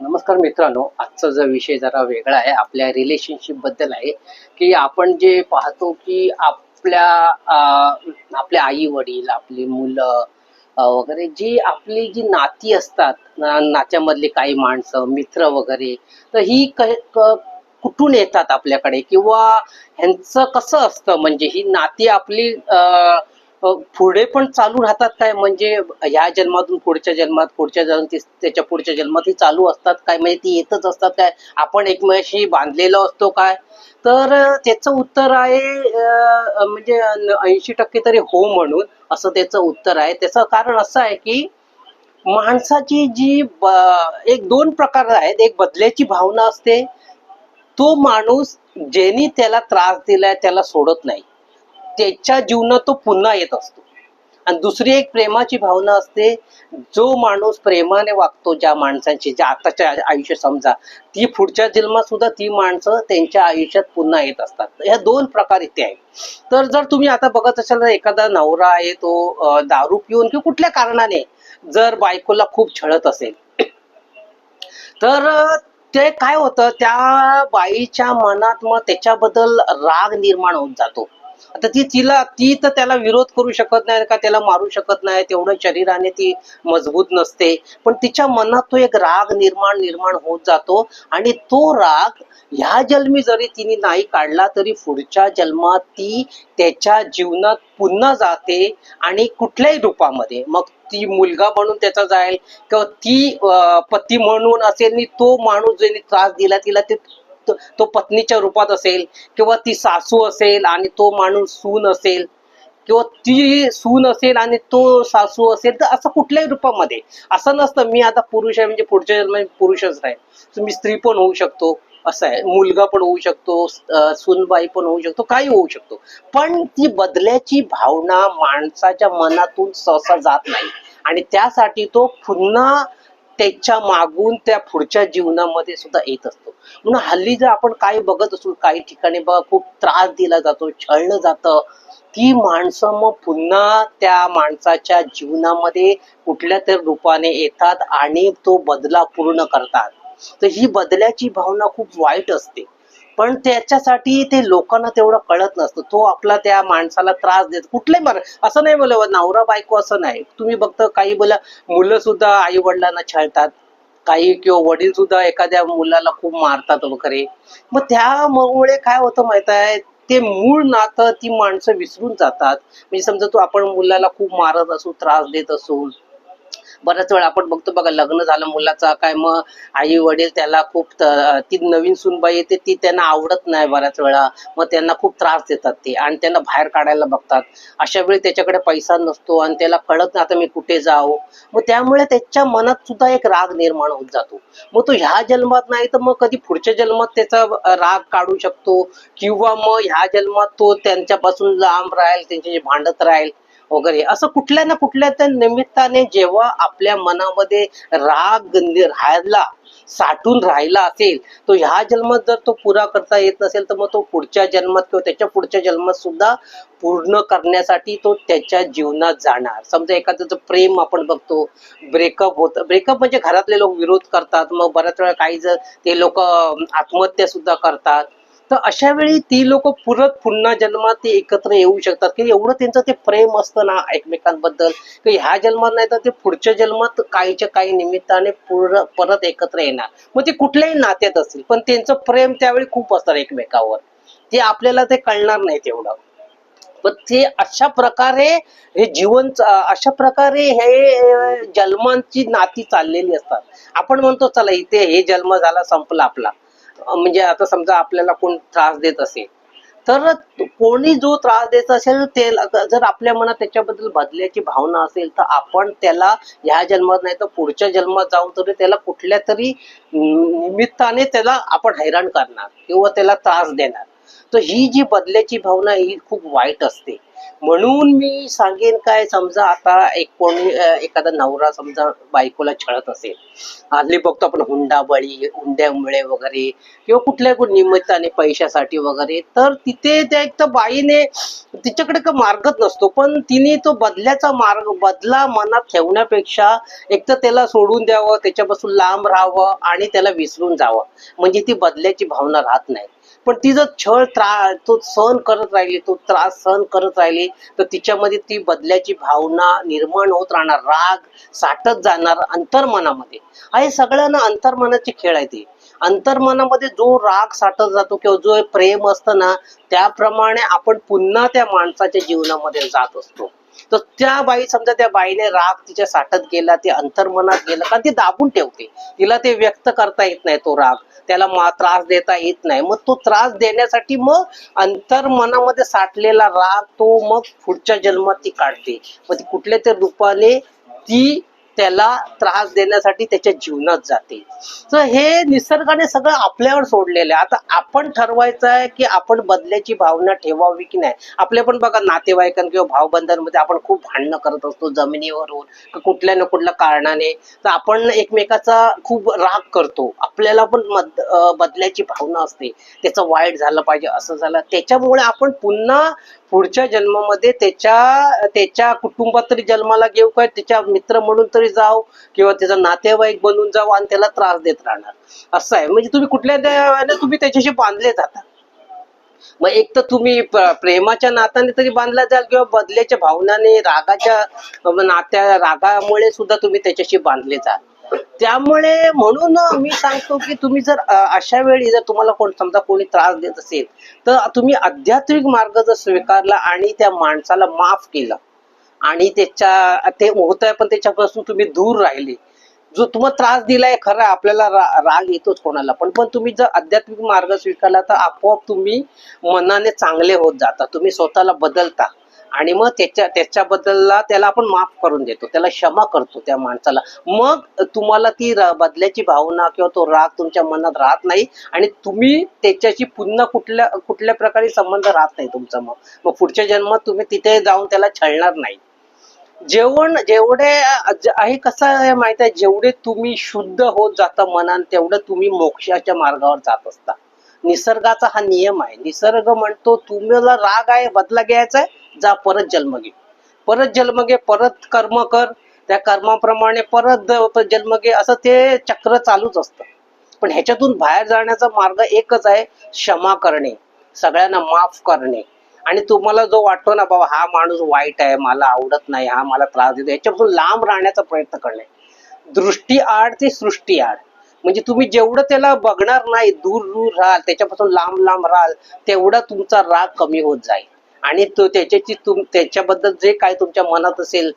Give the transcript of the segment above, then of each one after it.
नमस्कार मित्रांनो आजचा जो विषय जरा वेगळा आहे आपल्या रिलेशनशिपबद्दल आहे की आपण जे पाहतो की आपल्या आपल्या आपले आई वडील आपली मुलं वगैरे जी आपली जी नाती असतात नात्यामधली काही माणसं मित्र वगैरे तर ही क- क- कुठून येतात आपल्याकडे? किंवा ह्यांचं कसं असतं? म्हणजे ही नाती आपली अं, पुढे पण चालू राहतात काय? म्हणजे ह्या जन्मातून पुढच्या जन्मात पुढच्या जन्मात त्याच्या पुढच्या जन्मात ही चालू असतात काय? म्हणजे ती येतच असतात काय? आपण एकमेकाशी बांधलेलो असतो काय? तर त्याचं उत्तर आहे म्हणजे ऐंशी टक्के तरी हो म्हणून असं त्याचं उत्तर आहे. त्याचं कारण असं आहे की माणसाची जी एक दोन प्रकार आहेत. एक बदल्याची भावना असते. तो माणूस ज्यांनी त्याला त्रास दिलाय त्याला सोडत नाही. त्याच्या जीवनात तो पुन्हा येत असतो. आणि दुसरी एक प्रेमाची भावना असते जो माणूस प्रेमाने वागतो ज्या माणसांची ज्या आताच्या आयुष्य समजा ती पुढच्या जन्मात सुद्धा ती माणसं त्यांच्या आयुष्यात पुन्हा येत असतात. ह्या दोन प्रकार इथे आहेत. तर जर तुम्ही आता बघत असाल तर एखादा नवरा आहे तो दारू पिऊन किंवा कुठल्या कारणाने जर बायकोला खूप छळत असेल तर ते काय होतं? त्या बाईच्या मनात मग त्याच्याबद्दल राग निर्माण होत जातो. आता ती तिला ती तर त्याला विरोध करू शकत नाही का त्याला मारू शकत नाही तेवढं शरीराने ती मजबूत नसते. पण तिच्या मनात तो एक राग निर्माण निर्माण होत जातो आणि तो राग ह्या जन्मी जरी तिने नाही काढला तरी पुढच्या जन्मात ती त्याच्या जीवनात पुन्हा जाते आणि कुठल्याही रूपामध्ये. मग ती मुलगा म्हणून त्याचा जाईल किंवा ती पती म्हणून असेल तो माणूस ज्याने त्रास दिला तिला ते तो- पत्नीच्या रूपात असेल किंवा ती सासू असेल आणि तो माणूस सून असेल किंवा ती सून असेल आणि तो सासू असेल तर असं कुठल्याही रूपामध्ये. असं नसतं मी आता पुरुष आहे म्हणजे पुढच्या जन्मात पुरुषच आहे मी स्त्री पण होऊ शकतो असं आहे. मुलगा पण होऊ शकतो सुनबाई सूनबाई पण होऊ शकतो काही होऊ शकतो. पण ती बदल्याची भावना माणसाच्या मनातून सहसा जात नाही. आणि त्यासाठी तो पुन्हा त्याच्या मागून त्या पुढच्या जीवनामध्ये सुद्धा येत असतो. म्हणून हल्ली जर आपण काही बघत असू काही ठिकाणी बघा खूप त्रास दिला जातो छळलं जातं ती माणसं मग पुन्हा त्या माणसाच्या जीवनामध्ये कुठल्या तरी रूपाने येतात आणि तो बदला पूर्ण करतात. तर ही बदल्याची भावना खूप वाईट असते. पण त्याच्यासाठी ते लोकांना तेवढं कळत नसतं. तो आपला त्या माणसाला त्रास देत. कुठलंही मार असं नाही बोला नवरा बायको असं नाही. तुम्ही बघता काही बोला मुलं सुद्धा आई वडिलांना छळतात. काही किंवा वडील सुद्धा एखाद्या मुलाला खूप मारतात वगैरे. मग त्यामुळे काय होतं माहीत आहे? ते मूळ नातं ती माणसं विसरून जातात. म्हणजे समजा तू आपण मुलाला खूप मारत असू त्रास देत असू बऱ्याच वेळा आपण बघतो बघा लग्न झालं मुलाचा काय मग आई वडील त्याला खूप ती नवीन सुनबाई येते ती त्यांना आवडत नाही बऱ्याच वेळा. मग त्यांना खूप त्रास देतात ते आणि त्यांना बाहेर काढायला बघतात. अशा वेळी त्याच्याकडे पैसा नसतो आणि त्याला कळत नाही आता मी कुठे जाऊ? मग त्यामुळे त्याच्या मनात सुद्धा एक राग निर्माण होत जातो. मग तो ह्या जन्मात नाही तर मग कधी पुढच्या जन्मात त्याचा राग काढू शकतो? किंवा मग ह्या जन्मात तो त्यांच्यापासून लांब राहील त्यांच्याशी भांडत राहील? वगैरे. असं कुठल्या ना कुठल्या त्या निमित्ताने जेव्हा आपल्या मनामध्ये राग नि- राहायला साठून राहिला असेल तो ह्या जन्मात जर तो पुरा करता येत नसेल तर मग तो पुढच्या जन्मात किंवा त्याच्या पुढच्या जन्मात सुद्धा पूर्ण करण्यासाठी तो त्याच्या जीवनात जाणार. समजा एखाद्याचं प्रेम आपण बघतो ब्रेकअप होत. ब्रेकअप म्हणजे घरातले लोक विरोध करतात मग बऱ्याच वेळा काही जर ते लोक आत्महत्या सुद्धा करतात. तर अशा वेळी ती लोक पुरत पुन्हा जन्मात ते एकत्र येऊ शकतात. की एवढं त्यांचं ते प्रेम असतं ना एकमेकांबद्दल. की ह्या जन्मात नाही तर ते पुढच्या जन्मात काहीच्या काही निमित्ताने पूर्ण परत एकत्र येणार. मग ते कुठल्याही नात्यात असतील पण त्यांचं प्रेम त्यावेळी खूप असणार एकमेकावर. ते आपल्याला ते कळणार नाही तेवढं. पण ते अशा प्रकारे हे जीवन अशा प्रकारे हे जन्मांची नाती चाललेली असतात. आपण म्हणतो चला इथे हे जन्म झाला संपला आपला. म्हणजे आता समजा आपल्याला कोण त्रास देत असेल तर कोणी जो त्रास देत असेल ते जर आपल्या मनात त्याच्याबद्दल बदल्याची भावना असेल तर आपण त्याला ह्या जन्मात नाही तर पुढच्या जन्मात जाऊन तरी त्याला कुठल्या तरी निमित्ताने त्याला आपण हैराण करणार किंवा त्याला त्रास देणार. तर ही जी बदल्याची भावना ही खूप वाईट असते. म्हणून मी सांगेन काय समजा आता एक कोणी एखादा नवरा समजा बायकोला छळत असेल हल्ली बघतो आपण हुंडाबळी हुंड्यामुळे वगैरे किंवा कुठल्या निमित्ताने पैशासाठी वगैरे तर तिथे त्या एक तर बाईने तिच्याकडे का मार्गच नसतो पण तिने तो बदल्याचा मार्ग बदला मनात ठेवण्यापेक्षा एक तर त्याला सोडून द्यावं त्याच्यापासून लांब राहावं आणि त्याला विसरून जावं. म्हणजे ती बदल्याची भावना राहत नाही. पण ती जर छळ त्रा तो सहन करत राहिली तो त्रास सहन करत राहिली तर तिच्यामध्ये ती बदल्याची भावना निर्माण होत राहणार राग साठत जाणार अंतर्मनामध्ये. हे सगळ्यांना अंतर्मनाचे खेळ आहे ते अंतर्मनामध्ये जो राग साठत जातो किंवा जो प्रेम असतं ना त्याप्रमाणे आपण पुन्हा त्या माणसाच्या जीवनामध्ये जात असतो. तर त्या बाई समजा त्या बाईने राग तिच्या साठत गेला ते अंतर्मनात गेलं कारण ती दाबून ठेवते. तिला ते व्यक्त करता येत नाही तो राग. त्याला मा त्रास देता येत नाही. मग तो त्रास देण्यासाठी मग अंतर्मनामध्ये साठलेला राग तो मग पुढच्या जन्मात ती काढते. मग ती कुठल्या तरी रूपाने ती त्याला त्रास देण्यासाठी त्याच्या जीवनात जाते. तर हे निसर्गाने सगळं आपल्यावर सोडलेलं आहे. आता आपण ठरवायचं आहे की आपण बदल्याची भावना ठेवावी की नाही? आपले पण बघा नातेवाईकां किंवा भावबंधांमध्ये आपण खूप भांडणं करत असतो जमिनीवरून कुठल्या ना कुठल्या कारणाने. तर आपण एकमेकाचा खूप राग करतो. आपल्याला पण मद बदल्याची भावना असते. त्याचं वाईट झालं पाहिजे असं झालं. त्याच्यामुळे आपण पुन्हा पुढच्या जन्मामध्ये त्याच्या त्याच्या कुटुंबात तरी जन्माला घेऊ काय? त्याच्या मित्र म्हणून तरी जाऊ किंवा त्याचा नातेवाईक बनून जाऊ आणि त्याला त्रास देत राहणार. असं आहे. म्हणजे तुम्ही कुठल्या देवाने तुम्ही त्याच्याशी बांधले जाता. मग एक तर तुम्ही प्रेमाच्या नात्याने तरी बांधला जाल किंवा बदल्याच्या भावनाने रागाच्या नात्या रागामुळे सुद्धा तुम्ही त्याच्याशी बांधले जाल. त्यामुळे म्हणून मी सांगतो की तुम्ही जर अशा वेळी जर तुम्हाला कोण समजा कोणी त्रास देत असेल तर तुम्ही आध्यात्मिक मार्ग जर स्वीकारला आणि त्या माणसाला माफ केलं आणि त्याच्या ते होत आहे पण त्याच्यापासून तुम्ही दूर राहिले. जो तुम्हाला त्रास दिलाय खरं आपल्याला रा- राग येतोच कोणाला. पण पण तुम्ही जर आध्यात्मिक मार्ग स्वीकारला तर आपोआप तुम्ही मनाने चांगले होत जाता. तुम्ही स्वतःला बदलता. आणि मग त्याच्या त्याच्याबद्दलला त्याला आपण माफ करून देतो. त्याला क्षमा करतो त्या माणसाला. मग तुम्हाला ती बदल्याची भावना किंवा तो राग तुमच्या मनात राहत नाही आणि तुम्ही त्याच्याशी पुन्हा कुठल्या कुठल्या प्रकारे संबंध राहत नाही तुमचा मग. मग पुढच्या जन्मात तुम्ही तिथे जाऊन त्याला छळणार नाही. जेवण जेवढे आहे कसं आहे माहीत आहे? जेवढे तुम्ही शुद्ध होत जाता मनान तेवढं तुम्ही मोक्षाच्या मार्गावर जात असता. निसर्गाचा हा नियम आहे. निसर्ग म्हणतो तुम्हाला राग आहे बदला घ्यायचा आहे जा परत जन्म घे परत जन्म घे परत कर्म कर. त्या कर्माप्रमाणे परत जन्म घे असं ते चक्र चालूच असतं. पण ह्याच्यातून बाहेर जाण्याचा मार्ग एकच आहे क्षमा करणे. सगळ्यांना माफ करणे. आणि तुम्हाला जो वाटतो ना बाबा हा माणूस वाईट आहे मला आवडत नाही हा मला त्रास देतो. याच्यापासून लांब राहण्याचा प्रयत्न करणे. दृष्टी आड ते सृष्टी आड. म्हणजे तुम्ही जेवढं त्याला बघणार नाही दूर दूर राहाल त्याच्यापासून लांब लांब राहाल तेवढा तुमचा राग कमी होत जाईल. आणि तो त्याच्याची तुम त्याच्याबद्दल जे काय तुमच्या मनात असेल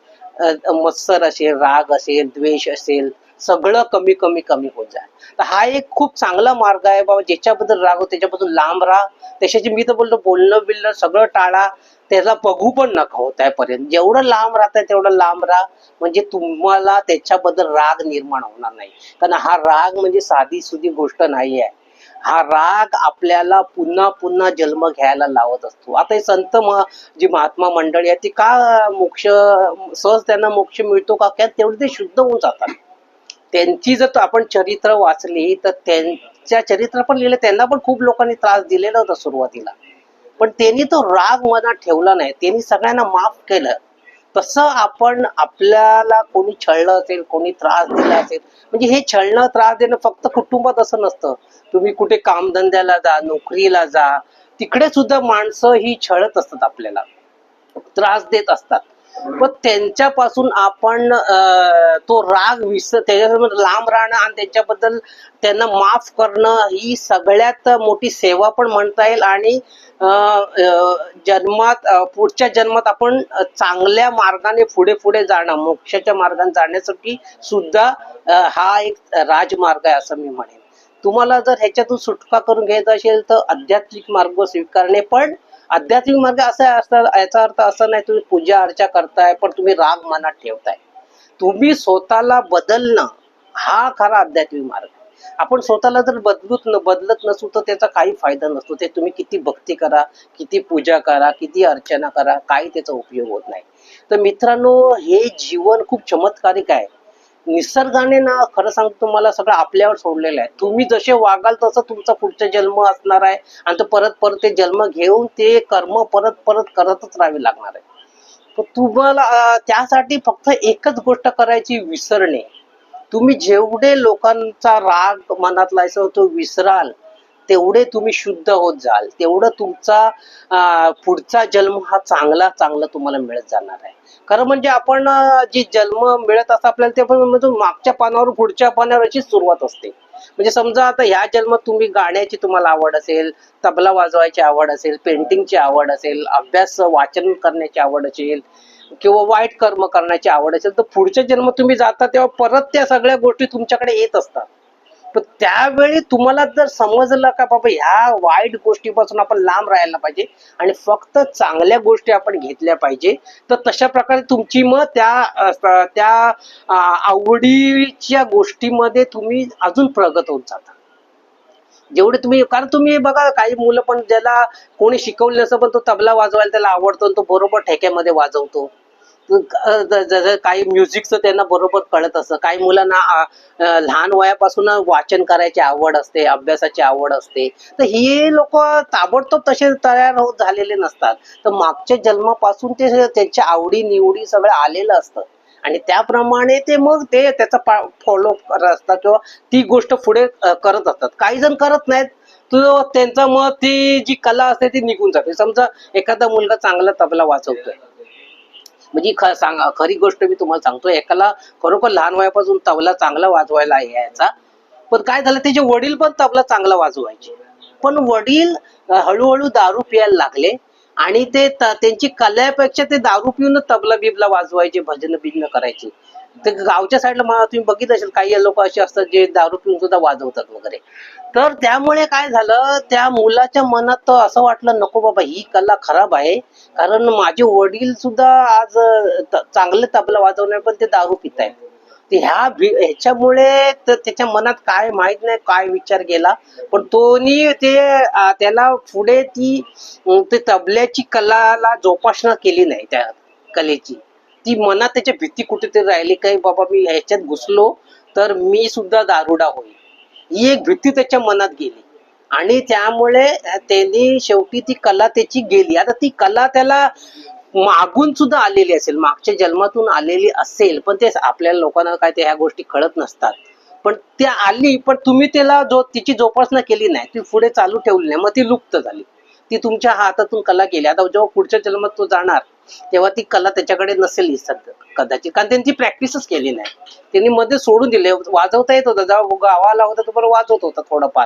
मत्सर असेल राग असेल द्वेष असेल सगळं कमी कमी कमी होत जाय तर हा एक खूप चांगला मार्ग आहे बाबा ज्याच्याबद्दल राग हो त्याच्यापासून लांब राहा. त्याच्याशी मी तर बोलतो बोलणं बिलणं सगळं टाळा. त्याला बघू पण नका होता पर्यंत जेवढं लांब राहताय तेवढं लांब राहा. म्हणजे तुम्हाला त्याच्याबद्दल राग निर्माण होणार नाही. कारण हा राग म्हणजे साधी सुधी गोष्ट नाही आहे हा राग आपल्याला पुन्हा पुन्हा जन्म घ्यायला लावत असतो. आता हे संत जी महात्मा मंडळी आहे ती का मोक्ष सहज त्यांना मोक्ष मिळतो का? काय तेवढे ते शुद्ध होऊन जातात. त्यांची जर आपण चरित्र वाचली तर त्यांच्या चरित्र पण लिहिले त्यांना पण खूप लोकांनी त्रास दिलेला होता सुरुवातीला. पण त्यांनी तो राग मनात ठेवला नाही. त्यांनी सगळ्यांना माफ केलं. तसं आपण आपल्याला कोणी छळलं असेल कोणी त्रास दिला असेल म्हणजे हे छळणं त्रास देणं फक्त कुटुंबात असं नसतं. तुम्ही कुठे कामधंद्याला जा नोकरीला जा तिकडे सुद्धा माणसं ही छळत असतात आपल्याला. त्रास देत असतात. पण त्यांच्यापासून आपण तो राग विस त्याच्यासोबत लांब राहणं आणि त्याच्याबद्दल त्यांना माफ करणं ही सगळ्यात मोठी सेवा पण म्हणता येईल आणि अं, जन्मात पुढच्या जन्मात आपण चांगल्या मार्गाने पुढे पुढे जाणं मोक्षाच्या मार्गाने जाण्यासाठी सुद्धा हा एक राजमार्ग आहे असं मी म्हणेन. तुम्हाला जर ह्याच्यातून सुटका करून घ्यायचा असेल तर आध्यात्मिक मार्ग स्वीकारणे पण आध्यात्मिक मार्ग असा असता याचा अर्थ असा नाही तुम्ही पूजा अर्चा करताय पण तुम्ही राग मनात ठेवताय. तुम्ही स्वतःला बदलणं हा खरा आध्यात्मिक मार्ग आपण स्वतःला जर बदलूत न बदलत नसू तर त्याचा काही फायदा नसतो. ते तुम्ही किती भक्ती करा किती पूजा करा किती अर्चना करा काही त्याचा उपयोग होत नाही. तर मित्रांनो हे जीवन खूप चमत्कारिक आहे. निसर्गाने ना खरं सांगतो तुम्हाला सगळं आपल्यावर सोडलेलं आहे. तुम्ही जसे वागाल तसं तुमचा पुढचा जन्म असणार आहे. आणि तो परत परत ते जन्म घेऊन ते कर्म परत परत करतच राहावे लागणार आहे. तर तुम्हाला त्यासाठी फक्त एकच गोष्ट करायची विसरणे. तुम्ही जेवढे लोकांचा राग मनातला आहे तो विसराल. तेवढे तुम्ही शुद्ध होत जाल. तेवढं तुमचा पुढचा जन्म हा चांगला चांगला तुम्हाला मिळत जाणार आहे. खरं म्हणजे आपण जी जे जन्म मिळत असतं आपल्याला ते पण म्हणजे मागच्या पानावर पुढच्या पानावर अशी सुरुवात असते. म्हणजे समजा आता ह्या जन्मात तुम्ही गाण्याची तुम्हाला आवड असेल तबला वाजवायची आवड असेल पेंटिंगची आवड असेल अभ्यास वाचन करण्याची आवड असेल किंवा वाईट कर्म करण्याची आवड असेल तर पुढच्या जन्म तुम्ही जाता तेव्हा परत त्या सगळ्या गोष्टी तुमच्याकडे येत असतात. पण त्यावेळी तुम्हाला जर समजलं का बाबा ह्या वाईट गोष्टीपासून आपण लांब राहायला पाहिजे आणि फक्त चांगल्या गोष्टी आपण घेतल्या पाहिजे तर तशा प्रकारे तुमची मग त्या त्या आवडीच्या गोष्टीमध्ये तुम्ही अजून प्रगत होत जाता. जेवढे तुम्ही कारण तुम्ही बघा काही मुलं पण ज्याला कोणी शिकवलं नसतं पण तो तबला वाजवायला त्याला आवडतो आणि तो बरोबर ठेक्यामध्ये वाजवतो. काही म्युझिकचं त्यांना बरोबर कळत असतं. काही मुलांना लहान वयापासून वाचन करायची आवड असते अभ्यासाची आवड असते. तर हे लोक ताबडतोब तसे तयार होत झालेले नसतात. तर मागच्या जन्मापासून ते त्यांच्या आवडी निवडी सगळं आलेलं असतं. आणि त्याप्रमाणे ते मग ते त्याचा फॉलो करत असतात किंवा ती गोष्ट पुढे करत असतात. काही जण करत नाहीत. तो त्यांचा मग ती जी कला असते ती निघून जाते. समजा एखादा मुलगा चांगला तबला वाचवतोय. म्हणजे ख सांग खरी गोष्ट मी तुम्हाला सांगतो एकाला खरोखर लहान वयापासून तबला चांगला वाजवायला यायचा. पण काय झालं त्याचे वडील पण तबला चांगला वाजवायचे. पण वडील हळूहळू दारू प्यायला लागले आणि ते त्यांची कलेपेक्षा ते दारू पिऊन तबला बिबला वाजवायचे भजन बिजन करायचे. ते गावच्या साईडला मला तुम्ही बघित असेल काही लोक असे असतात जे दारू पिऊन सुद्धा वाजवतात वगैरे. तर त्यामुळे काय झालं त्या मुलाच्या मनात तर असं वाटलं नको बाबा ही कला खराब आहे. कारण माझे वडील सुद्धा आज चांगले तबला वाजवणार पण ते दारू पित आहेत ह्या ह्याच्यामुळे तर त्याच्या मनात काय माहीत नाही काय विचार गेला. पण तोनी ते त्याला पुढे ती ते तबल्याची कलाला जोपासना केली नाही त्या कलेची. ती मनात त्याची भीती कुठेतरी राहिली काही बाबा मी ह्याच्यात घुसलो तर मी सुद्धा दारुडा होईल. ही एक भीती त्याच्या मनात गेली. आणि त्यामुळे त्यांनी शेवटी ती कला त्याची गेली. आता ती कला त्याला मागून सुद्धा आलेली असेल मागच्या जन्मातून आलेली असेल पण ते आपल्या लोकांना काय ते ह्या गोष्टी कळत नसतात. पण त्या आली पण तुम्ही त्याला जो तिची जोपासना केली नाही ती पुढे चालू ठेवली नाही मग ती लुप्त झाली. ती तुमच्या हातातून कला गेली. आता जेव्हा पुढच्या जन्मात तो जाणार तेव्हा ती कला त्याच्याकडे नसेल ही कदाचित कारण त्यांची प्रॅक्टिसच केली नाही. त्यांनी मध्ये सोडून दिले. वाजवता येत होतं. जेव्हा गावाला होता तो बरं वाजवत होता थोडंफार.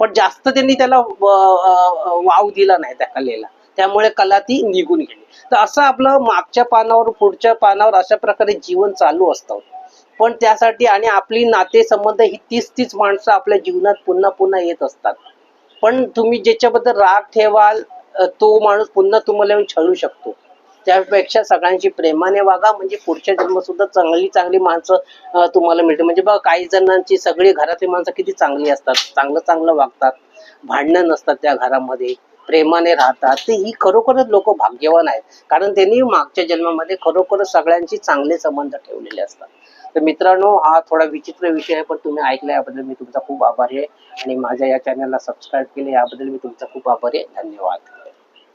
पण जास्त त्यांनी त्याला वाव दिला नाही त्या कलेला. त्यामुळे कला ती निघून गेली. तर असं आपलं मागच्या पानावर पुढच्या पानावर अशा प्रकारे जीवन चालू असतं. पण त्यासाठी आणि आपली नातेसंबंध ही तीच तीच माणसं आपल्या जीवनात पुन्हा पुन्हा येत असतात. पण तुम्ही ज्याच्याबद्दल राग ठेवाल तो माणूस पुन्हा तुम्हाला येऊन छळू शकतो. त्यापेक्षा सगळ्यांशी प्रेमाने वागा. म्हणजे पुढच्या जन्म सुद्धा चांगली चांगली माणसं तुम्हाला मिळते म्हणजे बघा काही जणांची सगळी घरातली माणसं किती चांगली असतात. चांगलं चांगलं वागतात. भांडणं नसतात त्या घरामध्ये. प्रेमाने राहतात. ते ही खरोखरच लोक भाग्यवान आहेत. कारण त्यांनी मागच्या जन्मामध्ये खरोखरच सगळ्यांशी चांगले संबंध ठेवलेले असतात. तर मित्रांनो हा थोडा विचित्र विषय आहे पण तुम्ही ऐकला याबद्दल मी तुमचा खूप आभारी आहे. आणि माझ्या या चॅनलला सबस्क्राईब केले याबद्दल मी तुमचा खूप आभारी आहे. धन्यवाद.